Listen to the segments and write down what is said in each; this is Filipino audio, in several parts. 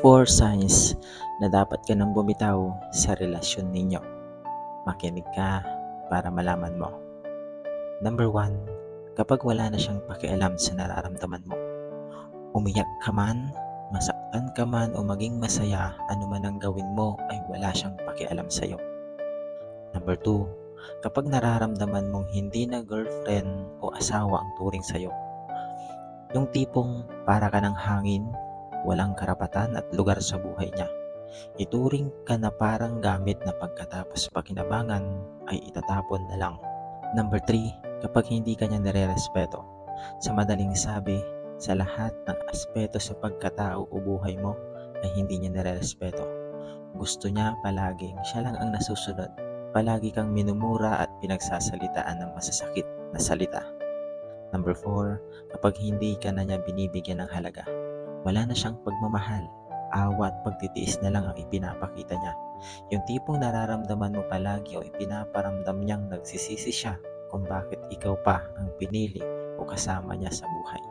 Four signs na dapat ka nang bumitaw sa relasyon ninyo. Makinig ka para malaman mo. Number one, kapag wala na siyang pakialam sa nararamdaman mo. Umiyak ka man, masaktan ka man o maging masaya, ano man ang gawin mo ay wala siyang pakialam sa'yo. Number two, kapag nararamdaman mong hindi na girlfriend o asawa ang turing sa'yo. Yung tipong para ka ng hangin, walang karapatan at lugar sa buhay niya. Ituring ka na parang gamit na pagkatapos pakinabangan ay itatapon na lang. Number 3, kapag hindi ka niya nare-respeto. Sa madaling sabi, sa lahat ng aspeto sa pagkatao o buhay mo ay hindi niya nare-respeto. Gusto niya palaging siya lang ang nasusunod. Palagi kang minumura at pinagsasalitaan ng masasakit na salita. Number 4, kapag hindi ka na niya binibigyan ng halaga, wala na siyang pagmamahal, awa at pagtitiis na lang ang ipinapakita niya. Yung tipong nararamdaman mo palagi o ipinaparamdam niyang nagsisisi siya kung bakit ikaw pa ang pinili o kasama niya sa buhay.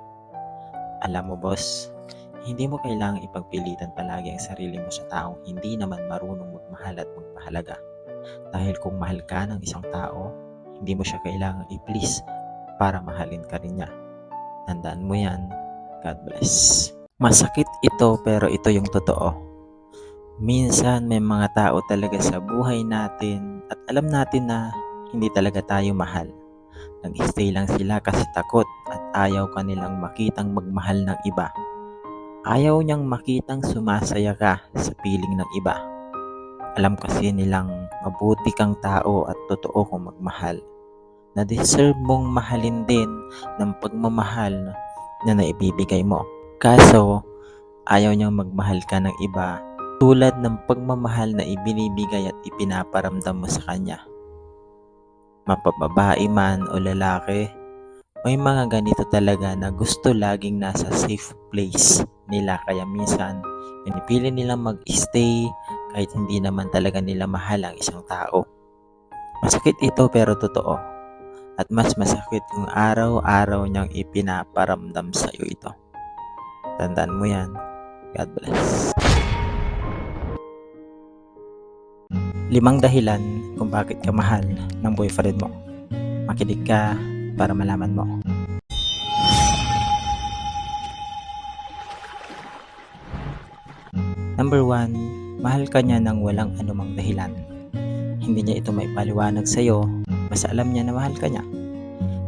Alam mo boss, hindi mo kailangang ipagpilitan palagi ang sarili mo sa taong hindi naman marunong magmahal at magpahalaga. Dahil kung mahal ka ng isang tao, hindi mo siya kailangang i-please para mahalin ka rin niya. Tandaan mo yan. God bless. Masakit ito pero ito yung totoo. Minsan may mga tao talaga sa buhay natin at alam natin na hindi talaga tayo mahal. Nag-stay lang sila kasi takot at ayaw kanilang makitang magmahal ng iba. Ayaw niyang makitang sumasaya ka sa piling ng iba. Alam kasi nilang mabuti kang tao at totoo kung magmahal. Na deserve mong mahalin din ng pagmamahal na naibibigay mo. Kaso, ayaw niyang magmahal ka ng iba tulad ng pagmamahal na ibinibigay at ipinaparamdam mo sa kanya. Mapababae man o lalaki, may mga ganito talaga na gusto laging nasa safe place nila kaya minsan pinipili nilang mag-stay kahit hindi naman talaga nila mahal ang isang tao. Masakit ito pero totoo. At mas masakit kung araw-araw niyang ipinaparamdam sa iyo ito. Tandaan mo yan. God bless. Limang dahilan kung bakit ka mahal ng boyfriend mo. Makinig ka para malaman mo. Number one, mahal ka niya ng walang anumang dahilan. Hindi niya ito may paliwanag sa iyo, basta alam niya na mahal ka niya.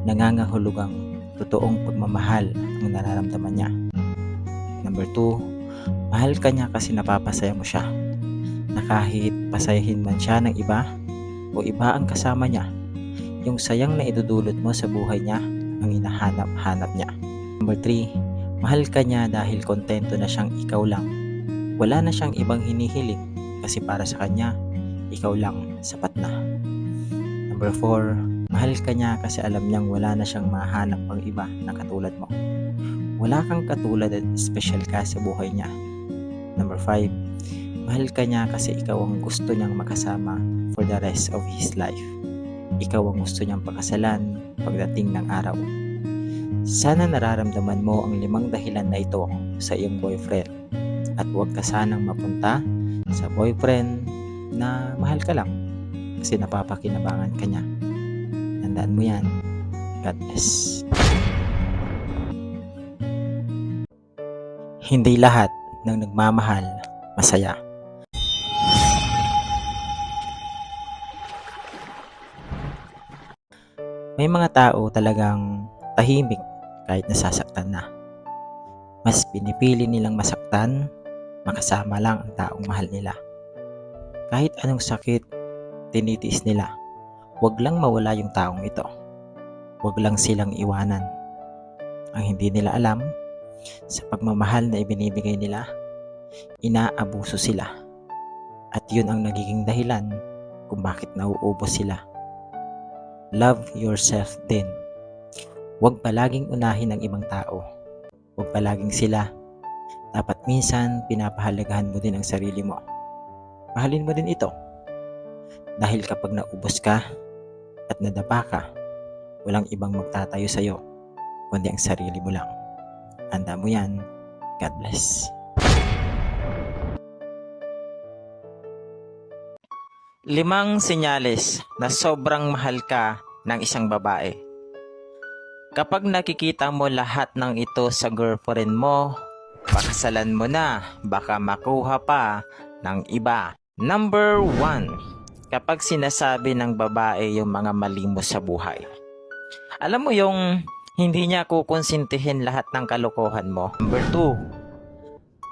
Nangangahulugang totoong pagmamahal ang nararamdaman niya. Number two, mahal ka niya kasi napapasaya mo siya. Na kahit pasayahin man siya ng iba o iba ang kasama niya, yung sayang na idudulot mo sa buhay niya ang hinahanap-hanap niya. Number three, mahal ka niya dahil kontento na siyang ikaw lang. Wala na siyang ibang hinihiling kasi para sa kanya, ikaw lang sapat na. Number four, mahal ka niya kasi alam niyang wala na siyang mahanap pang iba na katulad mo. Wala kang katulad at special ka sa buhay niya. Number 5. Mahal ka niya kasi ikaw ang gusto niyang makasama for the rest of his life. Ikaw ang gusto niyang pakasalan pagdating ng araw. Sana nararamdaman mo ang limang dahilan na ito sa iyong boyfriend at huwag ka sanang mapunta sa boyfriend na mahal ka lang kasi napapakinabangan ka niya. Tandaan mo yan. God bless. Hindi lahat ng nagmamahal masaya. May mga tao talagang tahimik kahit nasasaktan na. Mas pinipili nilang masaktan, makasama lang ang taong mahal nila. Kahit anong sakit, tinitiis nila. Huwag lang mawala yung taong ito. Huwag lang silang iwanan. Ang hindi nila alam, sa pagmamahal na ibinibigay nila, inaabuso sila. At yun ang nagiging dahilan kung bakit nauubos sila. Love yourself din. Huwag palaging unahin ang ibang tao. Huwag palaging sila. Dapat minsan pinapahalagahan mo din ang sarili mo. Mahalin mo din ito. Dahil kapag naubos ka at nadapa ka, walang ibang magtatayo sa'yo, kundi ang sarili mo lang. Tanda mo yan. God bless. Limang senyales na sobrang mahal ka ng isang babae. Kapag nakikita mo lahat ng ito sa girlfriend mo, pakasalan mo na, baka makuha pa ng iba. Number 1. Kapag sinasabi ng babae yung mga mali mo sa buhay. Alam mo yung hindi niya kukonsintihin lahat ng kalokohan mo. Number two,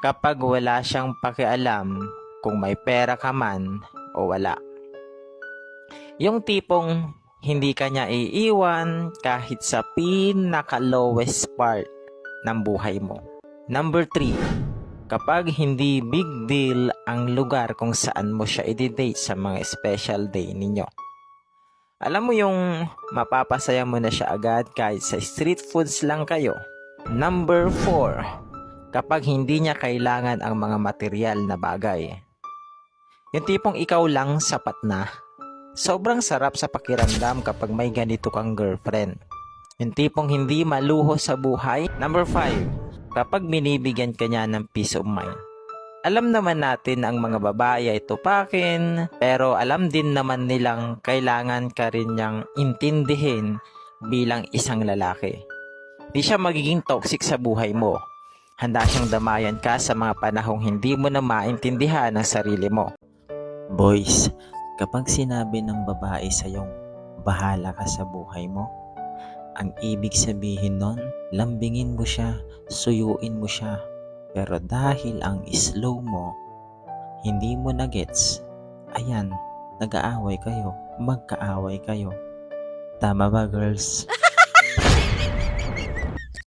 kapag wala siyang pakialam kung may pera ka man o wala. Yung tipong hindi ka niya iiwan kahit sa pinaka-lowest part ng buhay mo. Number 3, kapag hindi big deal ang lugar kung saan mo siya i-date sa mga special day ninyo. Alam mo yung mapapasaya mo na siya agad kahit sa street foods lang kayo. Number 4, kapag hindi niya kailangan ang mga material na bagay. Yung tipong ikaw lang sapat na Sobrang sarap sa pakiramdam kapag may ganito kang girlfriend. Yung tipong hindi maluho sa buhay. Number 5. Kapag binibigyan ka niya ng peace of mind. Alam naman natin ang mga babae ay tupakin, pero alam din naman nilang kailangan ka rin niyang intindihin bilang isang lalaki. Di siya magiging toxic sa buhay mo. Handa siyang damayan ka sa mga panahong hindi mo na maintindihan ang sarili mo. Boys, Kapag sinabi ng babae sa iyong bahala ka sa buhay mo, ang ibig sabihin nun, lambingin mo siya, suyuin mo siya. Pero dahil ang slow mo, hindi mo na gets, ayan, nag-aaway kayo, magkaaway kayo. Tama ba girls?